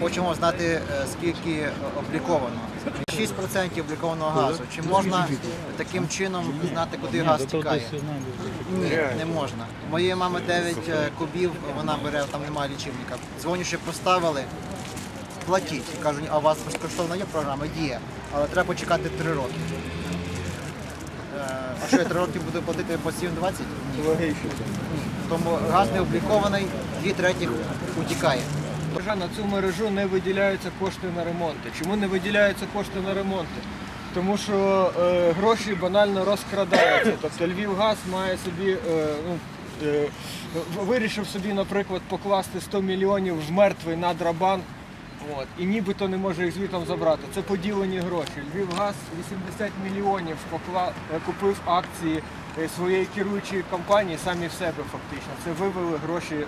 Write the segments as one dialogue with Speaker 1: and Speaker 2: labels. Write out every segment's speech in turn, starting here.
Speaker 1: хочемо знати, е, скільки обліковано. 6% облікованого газу. Чи можна таким чином знати, куди газ тікає? Ні, не можна. Моєї мами 9 е, кубів, вона бере, там немає лічильника. Дзвоню, що поставили, платіть. Кажуть, а у вас безкоштовна є програма? Є, але треба почекати 3 роки. Е, А що я 3 роки буду платити по 7,20? Ні. Тому газ не облікований, 2 третіх утікає.
Speaker 2: Вже на цю мережу не виділяються кошти на ремонти. Чому не виділяються кошти на ремонти? Тому що е, гроші банально розкрадаються. Тобто Львівгаз має собі, е, ну, е, вирішив собі, наприклад, покласти 100 мільйонів в мертвий надрабанк. От, і нібито не може їх звітом забрати. Це поділені гроші. Львівгаз 80 мільйонів покла... е, купив акції е, своєї керуючої компанії самі в себе фактично. Це вивели гроші е,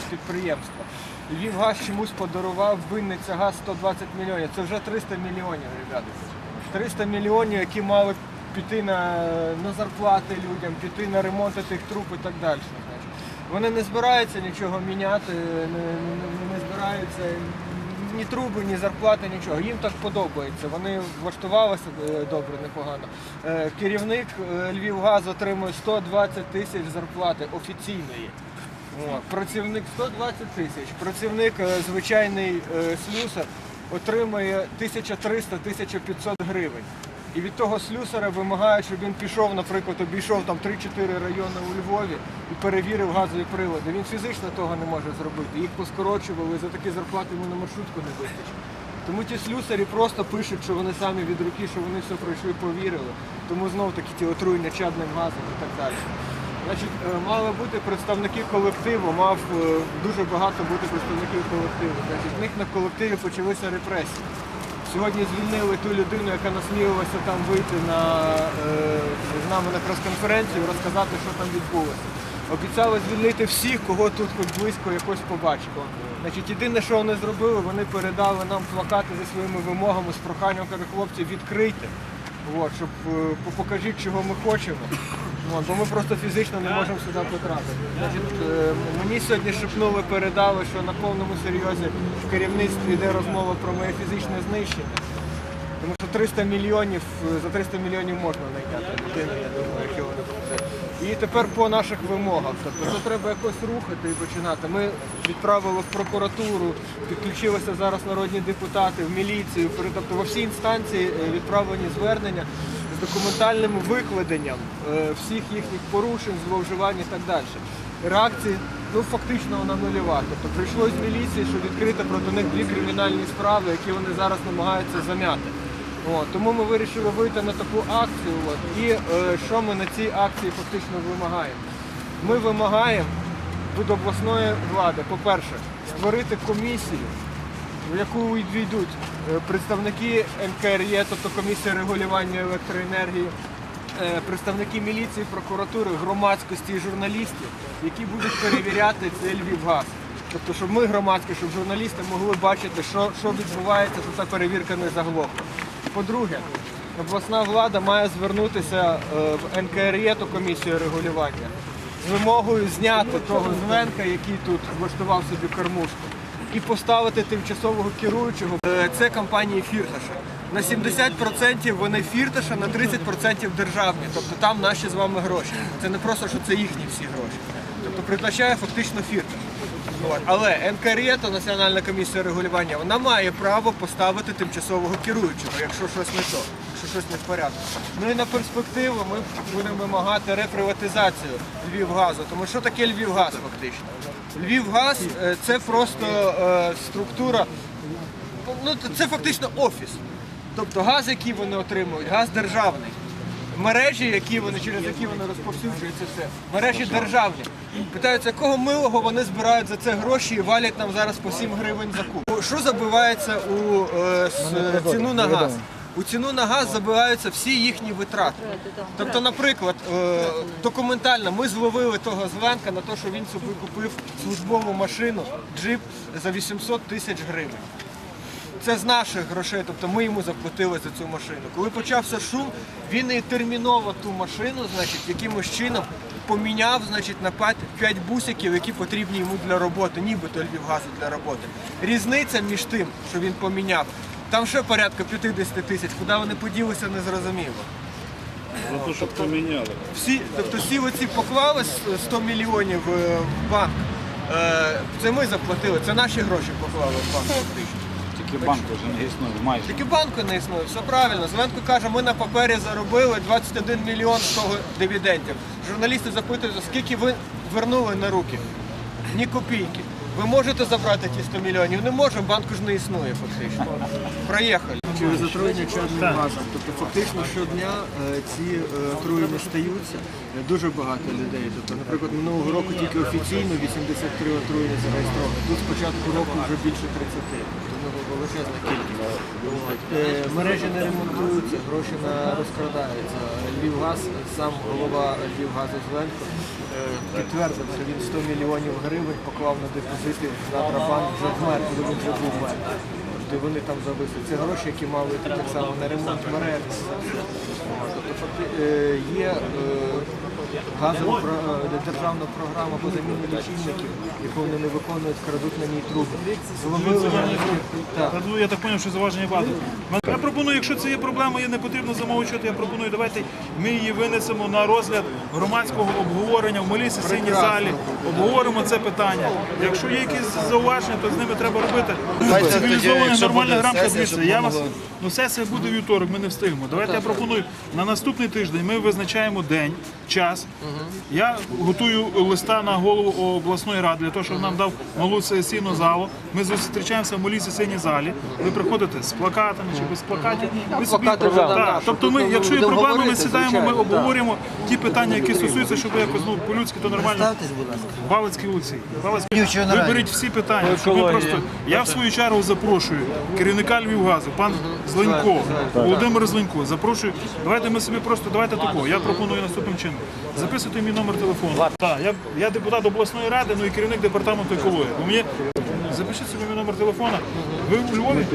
Speaker 2: з підприємства. Львівгаз чомусь подарував Винниця газ 120 мільйонів. Це вже 300 мільйонів, ребята. 300 мільйонів, які мали піти на, на зарплати людям, піти на ремонти тих труб і так далі. Вони не збираються нічого міняти, не, не, не збираються ні труби, ні зарплати, нічого. Їм так подобається. Вони влаштувалися е, добре, непогано. Е, Керівник е, Львівгаз отримує 120 тисяч зарплати офіційної. От. Працівник 120 тисяч. Працівник е, звичайний е, слюсар отримує 1300-1500 гривень. І від того слюсара вимагають, щоб він пішов, наприклад, обійшов там 3-4 райони у Львові і перевірив газові прилади. Він фізично того не може зробити. Їх поскорочували, за такі зарплати йому на маршрутку не вистачить. Тому ті слюсарі просто пишуть, що вони самі від руки, що вони все пройшли, повірили. Тому знов таки ті отруєння чадним газом і так далі. Значить, е, мали бути представники колективу, мав е, дуже багато бути представників колективу. Значить, в них на колективі почалися репресії. Сьогодні звільнили ту людину, яка насмілилася там вийти на, е, з нами на прес-конференцію, розказати, що там відбулося. Обіцяли звільнити всіх, кого тут хоч близько якось побачили. Значить, єдине, що вони зробили, вони передали нам плакати зі своїми вимогами з проханням, кажуть, хлопці, відкрийте, от, щоб покажіть, чого ми хочемо. От, бо ми просто фізично не можемо сюди потрапити. Значить, е, мені сьогодні шепнули, передали, що на повному серйозі в керівництві йде розмова про моє фізичне знищення. Тому що 300 мільйонів, е, за 300 мільйонів можна знайти людину, я думаю, якщо вони це. І тепер по наших вимогах. Тобто це треба якось рухати і починати. Ми відправили в прокуратуру, підключилися зараз народні депутати, в міліцію, пере- тобто во всі інстанції е, відправлені звернення документальним викладенням е, всіх їхніх порушень, зловживань і так далі. Реакції ну, фактично вона нульова. Тобто прийшло з міліції, що відкрити проти них дві кримінальні справи, які вони зараз намагаються зам'яти. Тому ми вирішили вийти на таку акцію. От, і е, що ми на цій акції фактично вимагаємо? Ми вимагаємо від обласної влади, по-перше, створити комісію, в яку війдуть е, представники НКРЄ, тобто комісія регулювання електроенергії, е, представники міліції, прокуратури, громадськості і журналістів, які будуть перевіряти цей Львівгаз. Тобто, щоб ми громадські, щоб журналісти могли бачити, що, що відбувається, щоб ця перевірка не заглохла. По-друге, обласна влада має звернутися е, в НКРЄ, ту комісію регулювання, з вимогою зняти того Звенка, який тут влаштував собі кормушку, і поставити тимчасового керуючого. Е, Це компанії Фірташа. На 70% вони Фірташа, на 30% державні. Тобто там наші з вами гроші. Це не просто, що це їхні всі гроші. Тобто призначає фактично Фірташ. Але НКРЄ, Національна комісія регулювання, вона має право поставити тимчасового керуючого, якщо щось не то, якщо щось не в порядку. Ну і на перспективу ми будемо вимагати реприватизацію Львівгазу. Тому що таке Львівгаз фактично? Львівгаз е, це просто е, структура, ну це фактично офіс. Тобто газ, який вони отримують, газ державний. Мережі, які вони через які вони розповсюджують це все, мережі державні. Питаються, якого милого вони збирають за це гроші і валять нам зараз по 7 гривень за куб. Що забивається у е, с- ціну на газ? У ціну на газ забиваються всі їхні витрати. Тобто, наприклад, е, документально ми зловили того Звенка на те, що він собі купив службову машину, джип за 800 тисяч гривень. Це з наших грошей, тобто ми йому заплатили за цю машину. Коли почався шум, він і терміново ту машину, значить, якимось чином поміняв значить, на 5, 5 бусиків, які потрібні йому для роботи, нібито Львівгазу для роботи. Різниця між тим, що він поміняв, там ще порядка 50 тисяч, куди вони поділися, не зрозуміло.
Speaker 3: За те, що поміняли.
Speaker 2: Всі, тобто всі оці поклали 100 мільйонів е, в банк. Е, Це ми заплатили, це наші гроші поклали в банк. фактично.
Speaker 3: Тільки банк вже не існує, майже.
Speaker 2: Тільки банку не існує, все правильно. Зеленко каже, ми на папері заробили 21 мільйон з того дивідендів. Журналісти запитують, скільки ви вернули на руки? Ні копійки. Ви можете забрати ті 100 мільйонів? Не можемо, банку ж не існує фактично. Проїхали. Через отруєння чадним газом. Тобто фактично щодня е, ці е, отруєння стаються. Е, Дуже багато людей. Тобто, наприклад, минулого року тільки офіційно 83 отруєння зареєстровані. Тут з початку року вже більше 30. Тобто ну, величезна кількість. От. Е, Мережі не ремонтуються, гроші на розкрадаються. Львівгаз, сам голова Львівгазу Зеленко е, підтвердив, що він 100 мільйонів гривень поклав на депозити на Трабанк вже вмер, коли він вже був мер. Де вони там зависли. Це гроші, які мали так само на ремонт мереж. Тобто е, є газова про- е, державна програма по заміні лічильників, яку вони не виконують, крадуть на ній труби. Зловили так.
Speaker 4: Ну, я так зрозумів, що заваження багато. Я пропоную, якщо це є проблема, і не потрібно замовчувати, я пропоную, давайте ми її винесемо на розгляд громадського обговорення в малій сесійній залі. Обговоримо це питання. Якщо є якісь зауваження, то з ними треба робити. Рамках.
Speaker 1: сесія,
Speaker 4: Дивіться,
Speaker 1: щоб
Speaker 4: я вас ну сесія буде вівторок, ми не встигнемо. Давайте я пропоную на наступний тиждень. Ми визначаємо день, час. Я готую листа на голову обласної ради для того, щоб нам дав малу сесійну залу. Ми зустрічаємося в малій сесійній залі. Ви приходите з плакатами чи без плакатів. Ви собі-
Speaker 2: плакати
Speaker 4: Так,
Speaker 2: так,
Speaker 4: Тобто, ми, якщо є проблеми, ми сідаємо, ми обговорюємо ті питання, які стосуються, щоб якось ну по-людськи то нормально. Балицькій вулиці. Балицькій. Виберіть всі питання. Щоб ми просто я в свою чергу запрошую керівника Львівгазу, пан Зеленко, Володимир Зеленко. Запрошую. Давайте ми собі просто давайте такого. Я пропоную наступним чином. Записуйте мій номер телефону. Так, я, я депутат обласної ради, ну і керівник департаменту екології. Бо мені запишіть собі мій номер телефону. Ви у Львові?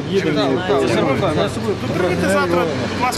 Speaker 2: Так, так,
Speaker 4: Тут приїдьте завтра, будь ласка.